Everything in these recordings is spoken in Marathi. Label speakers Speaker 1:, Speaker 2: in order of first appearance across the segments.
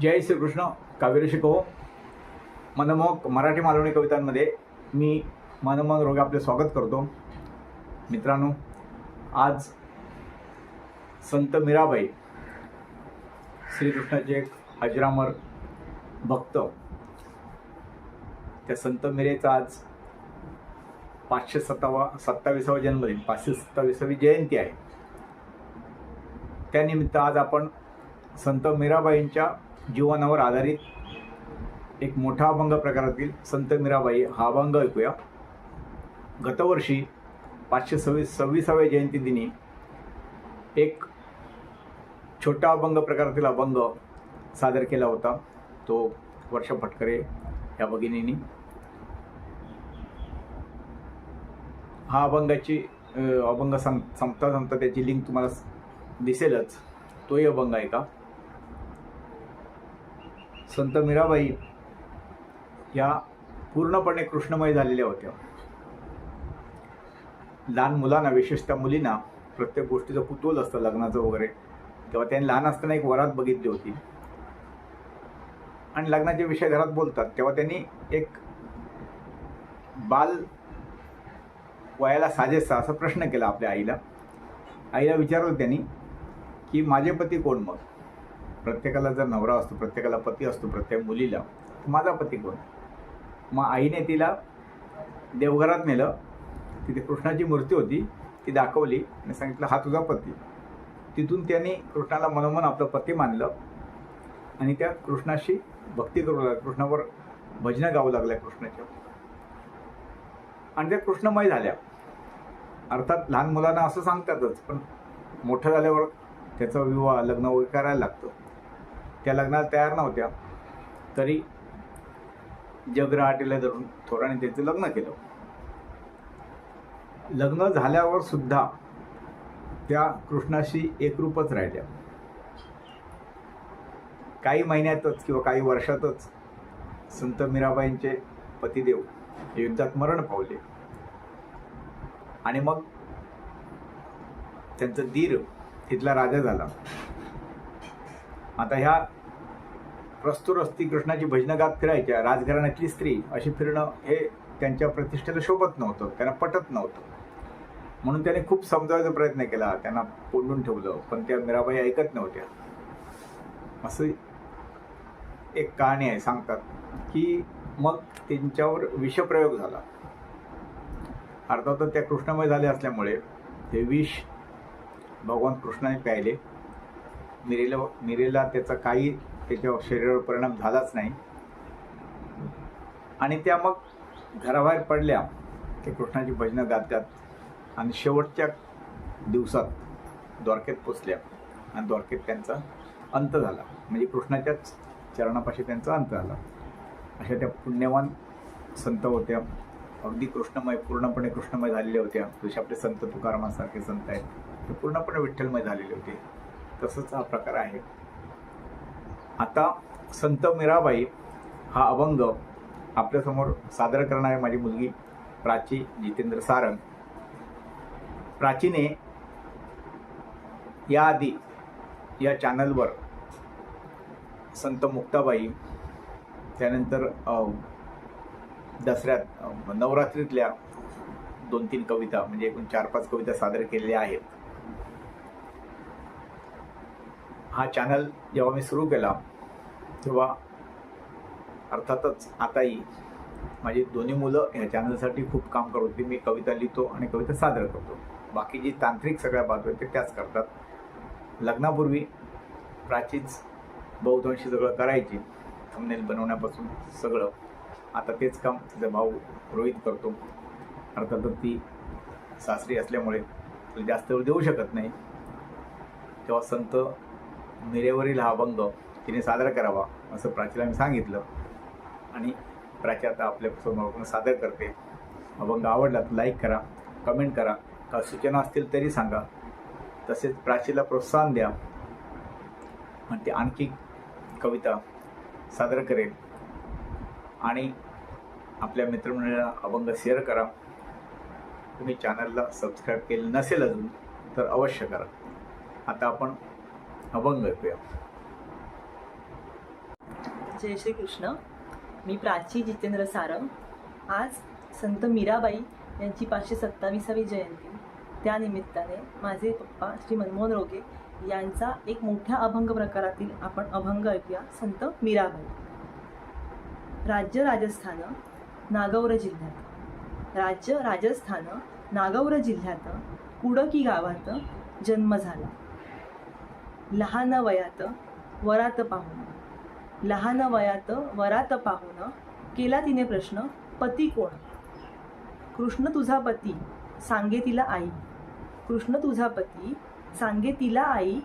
Speaker 1: जय श्रीकृष्ण. काव्यरशिको हो. मनमोहक मराठी मालवणी कवितांमध्ये मी मनमोहन रोगे आपले स्वागत करतो. मित्रांनो आज संत मीराबाई श्रीकृष्णाचे एक अजरामर भक्त. त्या संत मिरेचा आज पाचशे सत्तावा सत्तावीसावा जन्मदिन पाचशे सत्तावीसावी जयंती आहे. त्यानिमित्त आज आपण संत मीराबाईंच्या जीवनावर आधारित एक मोठा अभंग प्रकारातील संत मीराबाई हा अभंग ऐकूया. गतवर्षी पाचशे सव्वीस सव्वीसाव्या जयंती दिनी एक छोटा अभंग प्रकारातील अभंग सादर केला होता. तो वर्षा फटकरे या भगिनींनी. हा अभंगाची अभंग सांग संपता संपता त्याची लिंक तुम्हाला दिसेलच. तोही अभंग आहे का? संत मीराबाई या पूर्णपणे कृष्णमय झालेल्या होत्या. लहान मुलांना विशेषतः मुलींना प्रत्येक गोष्टीचं कुतूल असतं लग्नाचं वगैरे. तेव्हा त्यांनी लहान असताना एक वरात बघितली होती. आणि लग्नाचे विषय घरात बोलतात. तेव्हा त्यांनी एक बाल वयाला साजेसा असा प्रश्न केला आपल्या आईला. आईला विचारलं त्यांनी की माझे पती कोण मग? प्रत्येकाला जर नवरा असतो प्रत्येकाला पती असतो प्रत्येक मुलीला तर माझा पती कोण? मग आईने तिला देवघरात नेलं तिथे कृष्णाची मूर्ती होती ती दाखवली आणि सांगितलं हा तुझा पती. तिथून त्यांनी कृष्णाला मनोमन आपलं पती मानलं आणि त्या कृष्णाशी भक्ती करू लागल्या कृष्णावर भजनं गाऊ लागल्या कृष्णाच्या. आणि त्या कृष्णमय झाल्या. अर्थात लहान मुलांना असं सांगतातच पण मोठं झाल्यावर त्याचा विवाह लग्न वगैरे करायला लागतं. त्या लग्नाला तयार नव्हत्या. तरी जगराटीला धरून थोराने त्याचं लग्न केलं. लग्न झाल्यावर सुद्धा त्या कृष्णाशी एकरूपच राहिल्या. काही महिन्यातच किंवा काही वर्षातच संत मीराबाईंचे पतिदेव हे युद्धात मरण पावले. आणि मग त्यांचं दीर तिथला राजा झाला. आता ह्या प्रस्तुर असती कृष्णाची भजनं गात फिरायच्या राजघराण्यातली स्त्री अशी फिरणं हे त्यांच्या प्रतिष्ठेला शोभत नव्हतं त्यांना पटत नव्हतं. म्हणून त्याने खूप समजावायचा प्रयत्न केला त्यांना कोंडून ठेवलं पण त्या मीराबाई ऐकत नव्हत्या. असं एक कहाणी आहे सांगतात की मग त्यांच्यावर विषप्रयोग झाला. अर्थातच त्या कृष्णमय झाले असल्यामुळे ते विष भगवान कृष्णाने प्यायले. मिरेला मिरेला त्याचा काही त्याच्या शरीरावर परिणाम झालाच नाही. आणि त्या मग घराबाहेर पडल्या. ते कृष्णाची भजनं गातात. आणि शेवटच्या दिवसात द्वारकेत पोचल्या. आणि द्वारकेत त्यांचा अंत झाला. म्हणजे कृष्णाच्याच चरणापाशी त्यांचा अंत झाला. अशा त्या पुण्यवान संत होत्या. अगदी कृष्णमय पूर्णपणे कृष्णमय झालेल्या होत्या. जसे आपले संत तुकारामासारखे संत आहेत ते पूर्णपणे विठ्ठलमय झालेले होते. तसंच हा प्रकार आहे. आता संत मीराबाई हा अभंग आपल्यासमोर सादर करणारी माझी मुलगी प्राची जितेंद्र सारंग. प्राचीने याआधी या चॅनलवर संत मुक्ताबाई त्यानंतर दसऱ्यात नवरात्रीतल्या दोन तीन कविता म्हणजे एकूण चार पाच कविता सादर केलेल्या आहेत. हा चॅनल जेव्हा मी सुरू केला तेव्हा अर्थातच आताही माझी दोन्ही मुलं ह्या चॅनलसाठी खूप काम करत होती. मी कविता लिहितो आणि कविता सादर करतो. बाकी जी तांत्रिक सगळ्या बाजू आहेत ते त्याच करतात. लग्नापूर्वी प्राचीच बहुतांशी सगळं करायची थंबनेल बनवण्यापासून सगळं. आता तेच काम तिचा भाऊ रोहित करतो. अर्थातच ती सासरी असल्यामुळे जास्त वेळ देऊ शकत नाही. तेव्हा संत मिरेवरील हा अभंग तिने सादर करावा असं प्राचीला मी सांगितलं. आणि प्राची आता आपल्यासमोर सादर करते. अभंग आवडला तर लाईक करा कमेंट करा. का सूचना असतील तरी सांगा. तसेच प्राचीला प्रोत्साहन द्या. आणि ती आणखी कविता सादर करेल. आणि आपल्या मित्रमंडळीला अभंग शेअर करा. तुम्ही चॅनलला सबस्क्राईब केलं नसेल अजून तर अवश्य करा. आता आपण अभंग ऐकूया
Speaker 2: जय श्री कृष्ण मी प्राची जितेंद्र सारंग. आज संत मीराबाई यांची पाचशे सत्तावीसावी जयंती. त्यानिमित्ताने माझे पप्पा श्री मनमोहन रोगे यांचा एक मोठ्या अभंग प्रकारातील आपण अभंग ऐकूया. संत मीराबाई. राज्य राजस्थान नागौर जिल्ह्यात. राज्य राजस्थान नागौर जिल्ह्यात कुडकी गावात जन्म झाला. लहान वयात वरात पाहून. लहान वयात वरात पाहून केला तिने प्रश्न पती कोण? कृष्ण तुझा पती सांगे तिला आई. कृष्ण तुझा पती सांगे तिला आई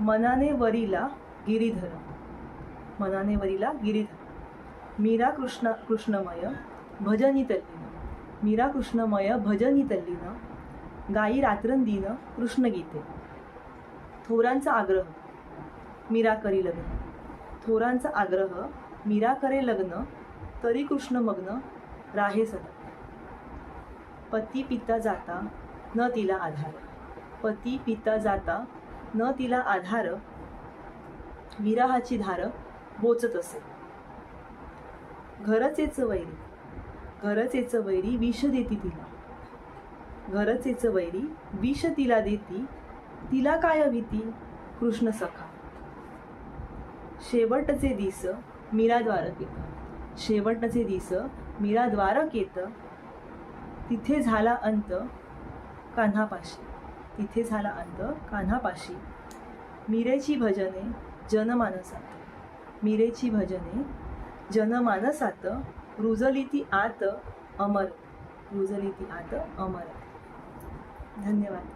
Speaker 2: मनाने वरीला गिरीधर. मनाने वरीला गिरीधर. मीरा कृष्ण कृष्णमय भजनी तल्लीन. मीरा कृष्णमय भजनी तल्लीन. गाई रात्रंदीन कृष्णगीते. थोरांचा आग्रह. मीरा करी लग्न. थोरांचा आग्रह मीरा करे लग्न तरी कृष्ण मग्न राहे सदा. पती पिता जाता न तिला आधार. पती पिता जाता न तिला आधार विराहाची धार बोचत असे. घरचेच वैरी. घरचेच वैरी विष देती तिला. घरचेच वैरी विष तिला देती तिला काय भीती कृष्ण सखा. शेवटचे दिस मीरा द्वारकेत. शेवटचे दिस मीरा द्वारकेत. तिथे झाला अंत कान्हापाशी. तिथे झाला अंत कान्हापाशी. मीरेची भजने जनमानसात. मीरेची भजने जनमानसात. रुजली ती आत अमर. रुजली ती आत अमर. धन्यवाद.